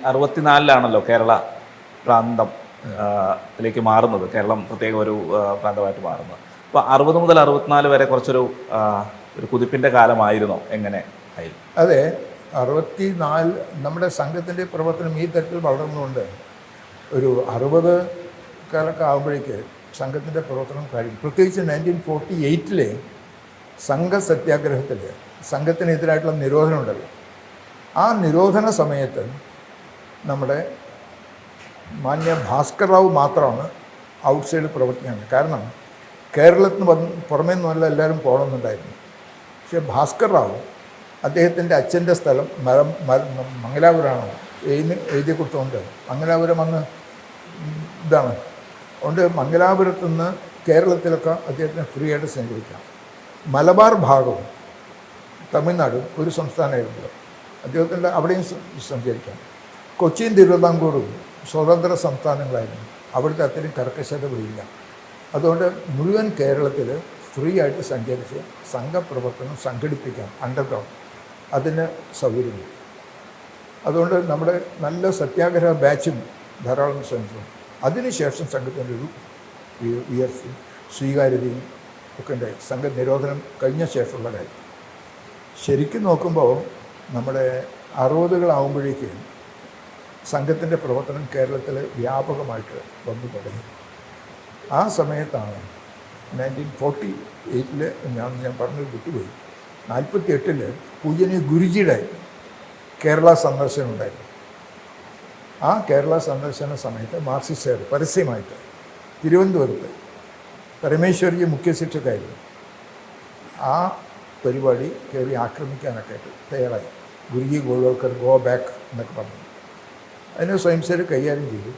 അറുപത്തിനാലിലാണല്ലോ കേരള പ്രാന്തം ത്തിലേക്ക് മാറുന്നത്. കേരളം പ്രത്യേക ഒരു പ്രാന്തമായിട്ട് മാറുന്നത്. അപ്പോൾ അറുപത് മുതൽ അറുപത്തിനാല് വരെ കുറച്ചൊരു ഒരു കുതിപ്പിന്റെ കാലമായിരുന്നോ എങ്ങനെ ആയി? അതെ അറുപത്തി നാല് നമ്മുടെ സംഘത്തിന്റെ പ്രവർത്തനം ഈ തരത്തിൽ വളർന്നുകൊണ്ട് ഒരു അറുപത് കാലൊക്കെ ആകുമ്പോഴേക്ക് സംഘത്തിന്റെ പ്രവർത്തനം കഴിയും പ്രത്യേകിച്ച് നയന്റീൻ ഫോർട്ടി എയ്റ്റിലെ സംഘ സത്യാഗ്രഹത്തിൽ സംഘത്തിനെതിരായിട്ടുള്ള നിരോധനം ഉണ്ടല്ലോ. ആ നിരോധന സമയത്ത് നമ്മുടെ മാന്യ ഭാസ്കർ റാവു മാത്രമാണ് ഔട്ട് സൈഡ് പ്രവർത്തിക്കുന്നത്. കാരണം കേരളത്തിന് പുറമേ നിന്നല്ല എല്ലാവരും പോകണമെന്നുണ്ടായിരുന്നു. പക്ഷേ ഭാസ്കർ റാവു അദ്ദേഹത്തിന്റെ അച്ഛന്റെ സ്ഥലം മര- മംഗലാപുരമാണ് എഴുതി എഴുതി കൊടുത്തുകൊണ്ട് മംഗലാപുരം വന്ന് ഇതാണ്. അതുകൊണ്ട് മംഗലാപുരത്ത് നിന്ന് കേരളത്തിലൊക്കെ അദ്ദേഹത്തിന് ഫ്രീ ആയിട്ട് സഞ്ചരിക്കാം. മലബാർ ഭാഗവും തമിഴ്നാടും ഒരു സംസ്ഥാനമായിരുന്നു. അദ്ദേഹത്തിന്റെ അവിടെയും സഞ്ചരിക്കാം. കൊച്ചിയും തിരുവിതാംകൂറും സ്വതന്ത്ര സംസ്ഥാനങ്ങളായിരുന്നു. അവിടുത്തെ അത്രയും കർക്കശത ഇല്ല അതുകൊണ്ട് മുഴുവൻ കേരളത്തിൽ ഫ്രീ ആയിട്ട് സഞ്ചരിച്ച് സംഘപ്രവർത്തനം സംഘടിപ്പിക്കാം അണ്ടർഗ്രൗണ്ട് അതിന് സൗകര്യമില്ല അതുകൊണ്ട് നമ്മുടെ നല്ല സത്യാഗ്രഹ ബാച്ചും ധാരാളം ശ്രമിച്ചു. അതിനുശേഷം സംഘത്തിന്റെ ഒരു ഉയ- ഉയർച്ചയും സ്വീകാര്യതയും ഒക്കെ ഉണ്ടായി സംഘ നിരോധനം കഴിഞ്ഞ ശേഷമുള്ള കാര്യം. ശരിക്കും നോക്കുമ്പോൾ നമ്മുടെ അറുപതുകളാവുമ്പോഴേക്ക് സംഘത്തിന്റെ പ്രവർത്തനം കേരളത്തിൽ വ്യാപകമായിട്ട് വന്നു തുടങ്ങി. ആ സമയത്താണ് നയന്റീൻ ഫോർട്ടി എയ്റ്റിൽ ഞാൻ ഞാൻ പറഞ്ഞത് വിട്ടുപോയി. നാൽപ്പത്തി എട്ടിൽ പൂജനി ഗുരുജിയുടെ കേരള സന്ദർശനം ഉണ്ടായിരുന്നു. ആ കേരള സന്ദർശന സമയത്ത് മാർക്സിസ്റ്റുകാർ പരസ്യമായിട്ട് തിരുവനന്തപുരത്ത് പരമേശ്വരി മുഖ്യ ശിക്ഷക്കായിരുന്നു ആ പരിപാടി കയറി ആക്രമിക്കാനൊക്കെ ആയിട്ട് തയ്യാറായി. ഗുരുജി ഗോൾവൽക്കർ ഗോ ബാക്ക് എന്നൊക്കെ പറഞ്ഞു. അതിനെ സ്വയംസേവർ കൈകാര്യം ചെയ്തു.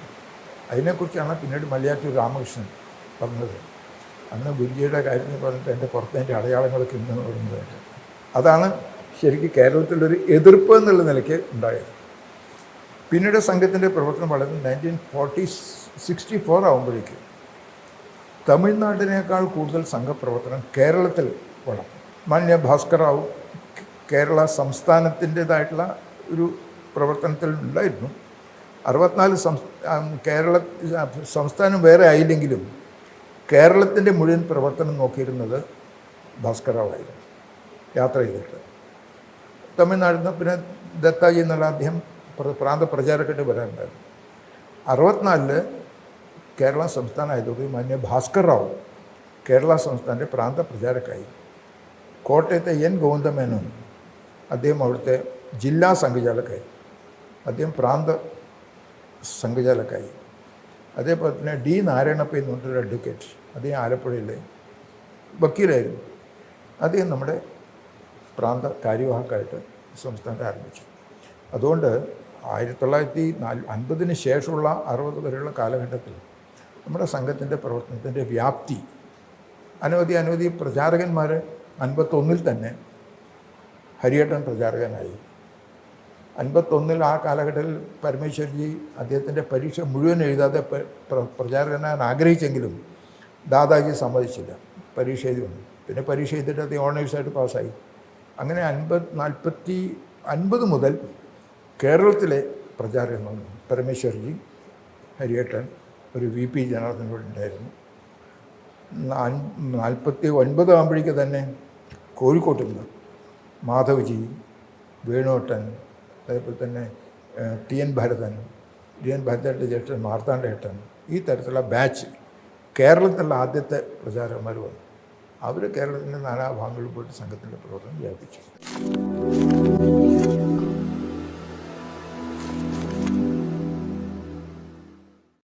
അതിനെക്കുറിച്ചാണ് പിന്നീട് മലയാറ്റൂർ രാമകൃഷ്ണൻ പറഞ്ഞത്. അന്ന് ഗുരുജിയുടെ കാര്യത്തിൽ പറഞ്ഞിട്ട് എന്റെ പുറത്തേന്റെ അടയാളങ്ങളൊക്കെ ഉണ്ടെന്ന് പറയുന്നതായിട്ട് അതാണ് ശരിക്കും കേരളത്തിലൊരു എതിർപ്പ് എന്നുള്ള നിലയ്ക്ക് ഉണ്ടായത്. പിന്നീട് സംഘത്തിന്റെ പ്രവർത്തനം വളരെ നയന്റീൻ ഫോർട്ടി സിക്സ്റ്റി ഫോർ ആകുമ്പോഴേക്ക് തമിഴ്നാട്ടിനേക്കാൾ കൂടുതൽ സംഘപ്രവർത്തനം കേരളത്തിൽ വളർന്നു മാന്യ ഭാസ്കർ റാവു കേരള സംസ്ഥാനത്തിന്റേതായിട്ടുള്ള ഒരു പ്രവർത്തനത്തിൽ ഉണ്ടായിരുന്നു. അറുപത്തിനാല് കേരള സംസ്ഥാനം വേറെ ആയില്ലെങ്കിലും കേരളത്തിന്റെ മുഴുവൻ പ്രവർത്തനം നോക്കിയിരുന്നത് ഭാസ്കർ റാവായിരുന്നു യാത്ര ചെയ്തിട്ട്. തമിഴ്നാട്ടിൽ നിന്ന് പിന്നെ ദത്താജി എന്നുള്ള അദ്ദേഹം പ്ര- പ്രാന്ത പ്രചാരക്കായിട്ട് വരാനുണ്ടായിരുന്നു അറുപത്തിനാലിൽ കേരള സംസ്ഥാനമായതോടെ മാന്യ ഭാസ്കർ റാവു കേരള സംസ്ഥാനത്തെ പ്രാന്ത പ്രചാരക്കായി കോട്ടയത്തെ എൻ ഗോവിന്ദമേനോൻ അദ്ദേഹം അവിടുത്തെ ജില്ലാ സംഘചാലക്കായി അദ്ദേഹം പ്രാന്ത സംഘചാലക്കായി അതേപോലെ തന്നെ ഡി നാരായണപ്പ എന്ന് പറഞ്ഞൊരു അഡ്വക്കേറ്റ് അദ്ദേഹം ആലപ്പുഴയിലെ വക്കീലായിരുന്നു. അദ്ദേഹം നമ്മുടെ പ്രാന്ത കാര്യവാഹക്കായിട്ട് സംസ്ഥാനത്ത് ആരംഭിച്ചു. അതുകൊണ്ട് ആയിരത്തി തൊള്ളായിരത്തി നാല് അൻപതിന് ശേഷമുള്ള അറുപത് വരെയുള്ള കാലഘട്ടത്തിൽ നമ്മുടെ സംഘത്തിന്റെ പ്രവർത്തനത്തിന്റെ വ്യാപ്തി അനവധി അനവധി പ്രചാരകന്മാർ അൻപത്തൊന്നിൽ തന്നെ ഹരിയേട്ടൻ പ്രചാരകനായി. അൻപത്തൊന്നിൽ ആ കാലഘട്ടത്തിൽ പരമേശ്വരജി അദ്ദേഹത്തിന്റെ പരീക്ഷ മുഴുവൻ എഴുതാതെ പ്രചാരകനാൻ ആഗ്രഹിച്ചെങ്കിലും ദാദാജി സമ്മതിച്ചില്ല. പരീക്ഷ എഴുതി വന്നു. പിന്നെ പരീക്ഷ എഴുതിയിട്ട് അത് ഓണേഴ്സായിട്ട് പാസ്സായി. അങ്ങനെ അൻപത് നാൽപ്പത്തി അൻപത് മുതൽ കേരളത്തിലെ പ്രചാരകൻ വന്നു. പരമേശ്വർജി ഹരിയേട്ടൻ ഒരു വി പി ജനാർദ്ദനോട് ഉണ്ടായിരുന്നു. നാൽപ്പത്തി ഒൻപത് ആകുമ്പോഴേക്ക് തന്നെ കോഴിക്കോട്ടിൽ നിന്ന് മാധവ്ജി വേണുട്ടൻ അതേപോലെ തന്നെ T N Bharathan T N ഭരതന്റെ ജ്യേഷ്ഠൻ മാർത്താണ്ഡേട്ടൻ ഈ തരത്തിലുള്ള ബാച്ച് കേരളത്തിലുള്ള ആദ്യത്തെ പ്രചാരകന്മാർ വന്നു. അവർ കേരളത്തിന്റെ നാനാഭാഗങ്ങളിൽ പോയിട്ട് സംഘത്തിന്റെ പ്രവർത്തനം വ്യാപിച്ചു